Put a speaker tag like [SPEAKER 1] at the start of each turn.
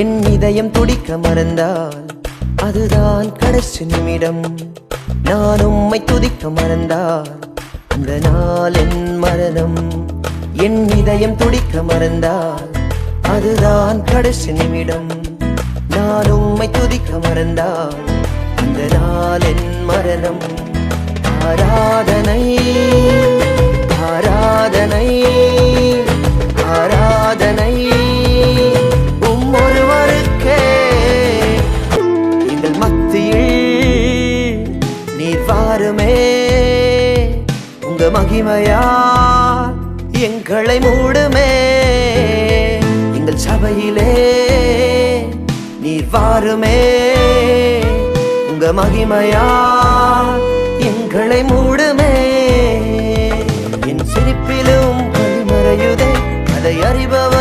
[SPEAKER 1] என் இதயம் துடிக்க மறந்தால் அதுதான் கடைசி நிமிடம். நான் உம்மை துதிக்க மறந்தால் அந்த நாள் என் மரணம். என் இதயம் துடிக்க மறந்தால் அதுதான் கடைசி நிமிடம். நான் உம்மை துதிக்க மறந்தால் அந்த நாள் என் மரணம். பாருமே உங்க மகிமையா எங்களை மூடுமே. எங்கள் சபையிலே நீர் வாருமே. உங்க மகிமையா எங்களை மூடுமே. என் சிரிப்பிலும் வழிமறையுதே. அதை அறிபவர்